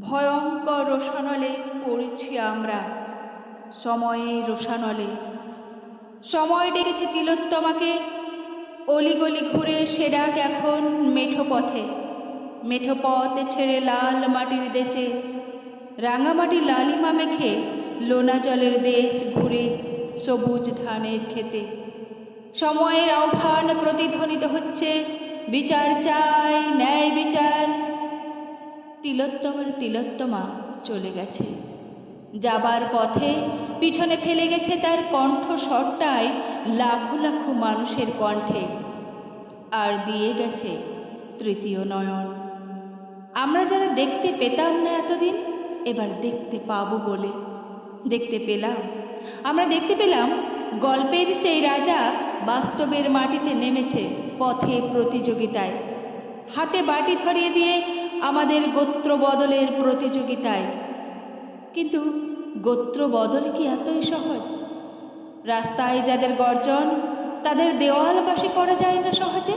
ভয়ঙ্কর রোষানলে পড়েছি আমরা। সময়ের রোষানলে। সময় ডেকেছে তিলোত্তমাকে। অলিগলি ঘুরে সে ডাক এখন মেঠো পথে। মেঠো পথ ছেড়ে লাল মাটির দেশে। রাঙামাটি লালিমা মেখে লোনা জলের দেশ ঘুরে সবুজ ধানের খেতে সময়ের আহ্বান প্রতিধ্বনিত হচ্ছে। বিচার চাই, ন্যায় বিচার তিলোত্তমার তিলোত্তমা চলে গেছে। যাবার পথে পিছনে ফেলে গেছে তার কণ্ঠস্বরটায় লাখো লাখো মানুষের কণ্ঠে। আর দিয়ে গেছে তৃতীয় নয়ন। আমরা যারা দেখতে পেতাম না এতদিন, এবার দেখতে পাবো বলে। দেখতে পেলাম। আমরা দেখতে পেলাম গল্পের সেই রাজা বাস্তবের মাটিতে নেমেছে পথে প্রতিযোগিতায়। হাতে বাটি ধরিয়ে দিয়ে আমাদের গোত্র বদলের প্রতিযোগিতায়। কিন্তু গোত্র বদল কি এতই সহজ? রাস্তায় যাদের গর্জন, তাদের দেওয়ালবাসী করা যায় না সহজে?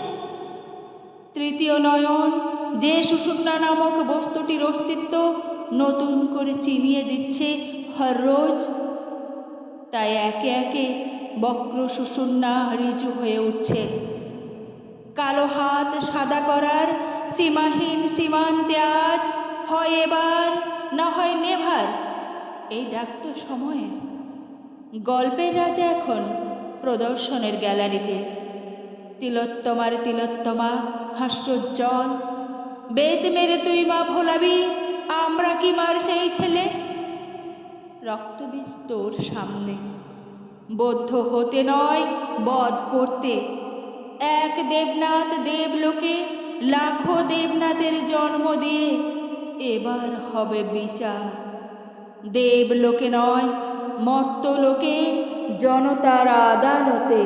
তৃতীয় নয়ন, যে সুষুম্না নামক বস্তুটির অস্তিত্ব নতুন করে চিনিয়ে দিচ্ছে হর রোজ। তাই একে একে বক্র সুষুম্না রিজু হয়ে উঠছে। কালো হাত সাদা করার সীমাহীন সীমান্তে আজ হয় এবার, না হয় নেভার। এই ডাক তো সময়ের। গল্পের রাজা এখন প্রদর্শনের গ্যালারিতে। তিলোত্তমার তিলোত্তমা, হাস্যোজ্জ্বল। বেত মেরে তুই মা ভোলাবি, আমরা কি মার সেই ছেলে? রক্তবীজ তোর সামনে। বদ্ধ হতে নয়, বধ করতে। এক দেবনাথ দেবলোকে লাখো দেবনাথের জন্ম দিয়ে এবার হবে বিচার। দেবলোকে নয় মর্তলোকে জনতার আদালতে